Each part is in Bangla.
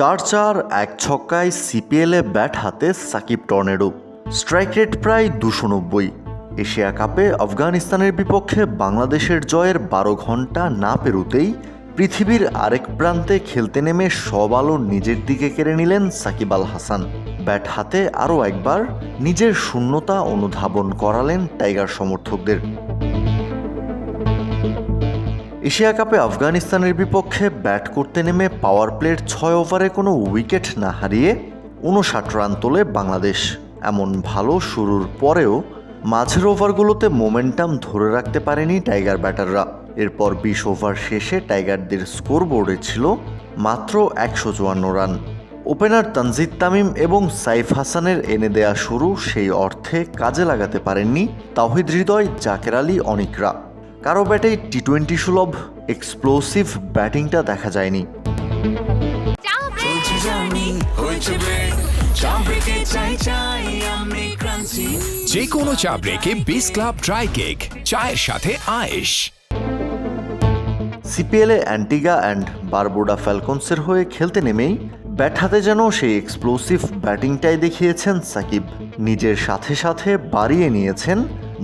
চার চার, এক ছক্কায় সিপিএলে ব্যাট হাতে সাকিব টর্নেডো। স্ট্রাইক রেট প্রায় দুশো নব্বই। এশিয়া কাপে আফগানিস্তানের বিপক্ষে বাংলাদেশের জয়ের বারো ঘণ্টা না পেরুতেই পৃথিবীর আরেক প্রান্তে খেলতে নেমে সব আলো নিজের দিকে কেড়ে নিলেন সাকিব আল হাসান। ব্যাট হাতে আরও একবার নিজের শূন্যতা অনুধাবন করালেন টাইগার সমর্থকদের। এশিয়া কাপে আফগানিস্তানের বিপক্ষে ব্যাট করতে নেমে পাওয়ার প্লের ছয় ওভারে কোনো উইকেট না হারিয়ে উনষাট রান তোলে বাংলাদেশ। এমন ভালো শুরুর পরেও মাঝের ওভারগুলোতে মোমেন্টাম ধরে রাখতে পারেনি টাইগার ব্যাটাররা এরপর বিশ ওভার শেষে টাইগারদের স্কোরবোর্ডে ছিল মাত্র একশো চুয়ান্ন রান। ওপেনার তানজিদ তামিম এবং সাইফ হাসানের এনে দেয়া শুরু সেই অর্থে কাজে লাগাতে পারেননি তাহিদ হৃদয় জাকের আলী অনিকরা। কারও ব্যাটে টি টোয়েন্টি সুলভ এক্সপ্লোসিভ ব্যাটিংটা দেখা যায়নি। যে কোনো চা ব্রেকে বিস ক্লাব ড্রাই কেক চায়ের সাথে আয়েশ। সিপিএলে অ্যান্টিগা অ্যান্ড বারবোডা ফ্যালকনসের হয়ে খেলতে নেমেই ব্যাট হাতে যেন সেই এক্সপ্লোসিভ ব্যাটিংটাই দেখিয়েছেন সাকিব। নিজের সাথে সাথে বাড়িয়ে নিয়েছেন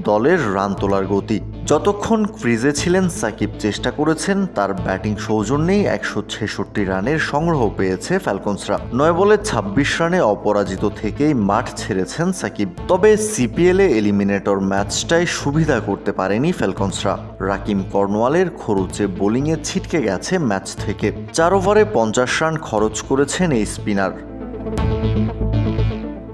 দলের রান তোলার গতি। যতক্ষণ ক্রিজে ছিলেন সাকিব, চেষ্টা করেছেন তার ব্যাটিং সৌজন্যেই একশো ছেষট্টি রানের সংগ্রহ পেয়েছে ফ্যালকনসরা। নয় বলে ছাব্বিশ রানে অপরাজিত থেকেই মাঠ ছেড়েছেন সাকিব। তবে সিপিএলে এলিমিনেটর ম্যাচটাই সুবিধা করতে পারেনি ফ্যালকনসরা। রাকিম কর্নওয়ালের খরচে বোলিংয়ে ছিটকে গেছে ম্যাচ থেকে। চার ওভারে পঞ্চাশ রান খরচ করেছেন এই স্পিনার।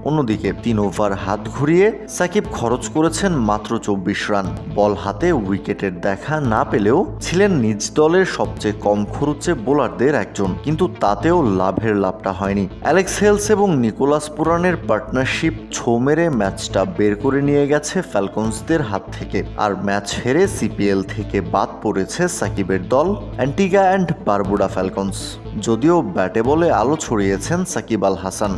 অন্যদিকে তিন ওভার হাত ঘুরিয়ে সাকিব খরচ করেছেন মাত্র চব্বিশ রান। বল হাতে উইকেটের দেখা না পেলেও ছিলেন নিজ দলের সবচেয়ে কম খরচে বোলারদের একজন। কিন্তু তাতেও লাভের লাভটা হয়নি। অ্যালেক্স হেলস এবং নিকোলাস পুরানের পার্টনারশিপ ছো মেরে ম্যাচটা বের করে নিয়ে গেছে ফ্যালকনসদের হাত থেকে। আর ম্যাচ হেরে সিপিএল থেকে বাদ পড়েছে সাকিবের দল অ্যান্টিগা অ্যান্ড বারবুডা ফ্যালকনস। যদিও ব্যাটে বলে আলো ছড়িয়েছেন সাকিব আল হাসান।